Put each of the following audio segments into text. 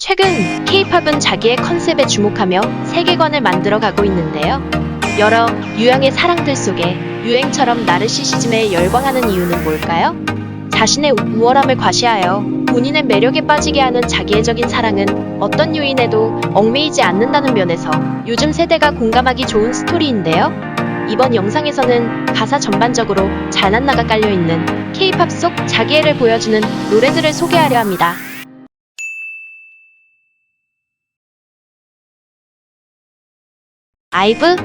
최근 K-팝은 자기의 컨셉에 주목하며 세계관을 만들어가고 있는데요. 여러 유형의 사랑들 속에 유행처럼 나르시시즘에 열광하는 이유는 뭘까요? 자신의 우월함을 과시하여 본인의 매력에 빠지게 하는 자기애적인 사랑은 어떤 요인에도 얽매이지 않는다는 면에서 요즘 세대가 공감하기 좋은 스토리인데요. 이번 영상에서는 가사 전반적으로 잘난 나가 깔려있는 K-팝 속 자기애를 보여주는 노래들을 소개하려 합니다. 아이브?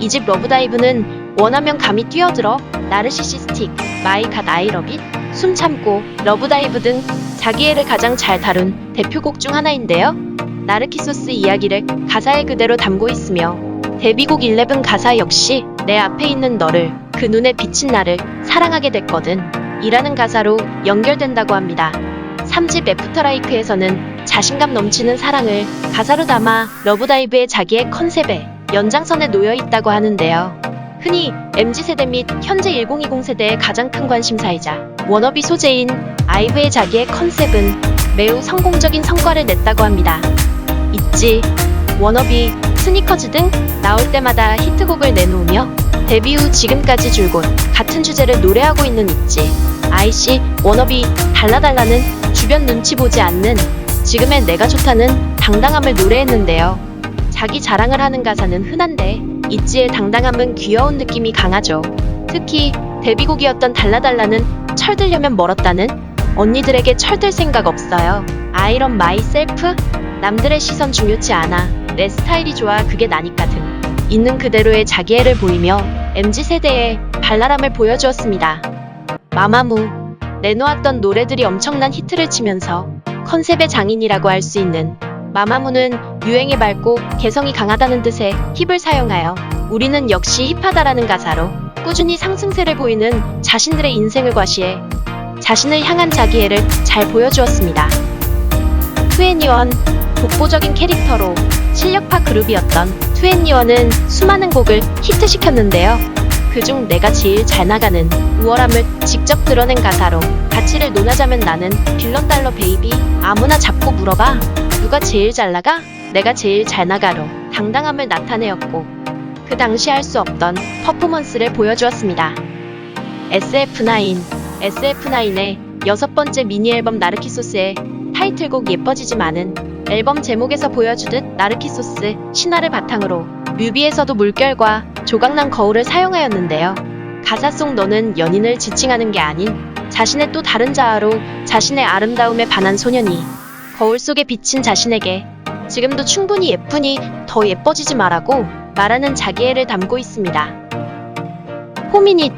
이 집 러브다이브는 원하면 감히 뛰어들어 나르시시스틱, 마이 갓 아이러빗, 숨 참고, 러브다이브 등 자기애를 가장 잘 다룬 대표곡 중 하나인데요. 나르키소스 이야기를 가사에 그대로 담고 있으며 데뷔곡 11 가사 역시 내 앞에 있는 너를 그 눈에 비친 나를 사랑하게 됐거든 이라는 가사로 연결된다고 합니다. 3집 애프터라이크에서는 자신감 넘치는 사랑을 가사로 담아 러브다이브의 자기의 컨셉에 연장선에 놓여 있다고 하는데요. 흔히 MZ세대 및 현재 1020 세대의 가장 큰 관심사이자 워너비 소재인 아이브의 자기의 컨셉은 매우 성공적인 성과를 냈다고 합니다. 있지, 워너비, 스니커즈 등 나올 때마다 히트곡을 내놓으며 데뷔 후 지금까지 줄곧 같은 주제를 노래하고 있는 있지. 아이씨, 워너비, 달라달라는 주변 눈치 보지 않는 지금의 내가 좋다는 당당함을 노래했는데요. 자기 자랑을 하는 가사는 흔한데 있지의 당당함은 귀여운 느낌이 강하죠. 특히 데뷔곡이었던 달라달라는 철들려면 멀었다는 언니들에게 철들 생각 없어요. 아이런 마이셀프 남들의 시선 중요치 않아 내 스타일이 좋아 그게 나니까 등 있는 그대로의 자기애를 보이며 MZ세대의 발랄함을 보여주었습니다. 마마무 내놓았던 노래들이 엄청난 히트를 치면서 컨셉의 장인이라고 할 수 있는 마마무는 유행에 밝고 개성이 강하다는 뜻의 힙을 사용하여 우리는 역시 힙하다라는 가사로 꾸준히 상승세를 보이는 자신들의 인생을 과시해 자신을 향한 자기애를 잘 보여주었습니다. 투애니원 독보적인 캐릭터로 실력파 그룹이었던 투애니원은 수많은 곡을 히트시켰는데요. 그중 내가 제일 잘 나가는 우월함을 직접 드러낸 가사로 가치를 논하자면 나는 빌런 달러 베이비 아무나 잡고 물어봐 누가 제일 잘 나가? 내가 제일 잘 나가로 당당함을 나타내었고 그 당시 할 수 없던 퍼포먼스를 보여주었습니다. SF9 SF9의 여섯 번째 미니 앨범 나르키소스의 타이틀곡 예뻐지지만은 앨범 제목에서 보여주듯 나르키소스 신화를 바탕으로 뮤비에서도 물결과 조각난 거울을 사용하였는데요. 가사 속 너는 연인을 지칭하는 게 아닌 자신의 또 다른 자아로 자신의 아름다움에 반한 소년이 거울 속에 비친 자신에게 지금도 충분히 예쁘니 더 예뻐지지 말라고 말하는 자기애를 담고 있습니다. 포미닛,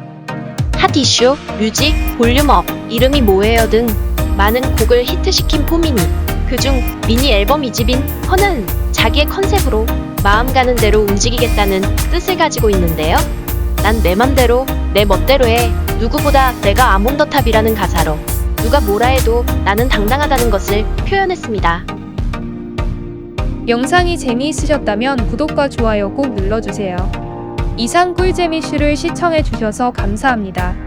핫이슈, 뮤직, 볼륨업, 이름이 뭐예요 등 많은 곡을 히트시킨 포미닛. 그중 미니 앨범 2집인 허는 자기의 컨셉으로 마음 가는 대로 움직이겠다는 뜻을 가지고 있는데요. 난 내 맘대로 내 멋대로 해. 누구보다 내가 아몬더탑이라는 가사로 누가 뭐라 해도 나는 당당하다는 것을 표현했습니다. 영상이 재미있으셨다면 구독과 좋아요 꼭 눌러주세요. 이상 꿀잼 이슈를 시청해주셔서 감사합니다.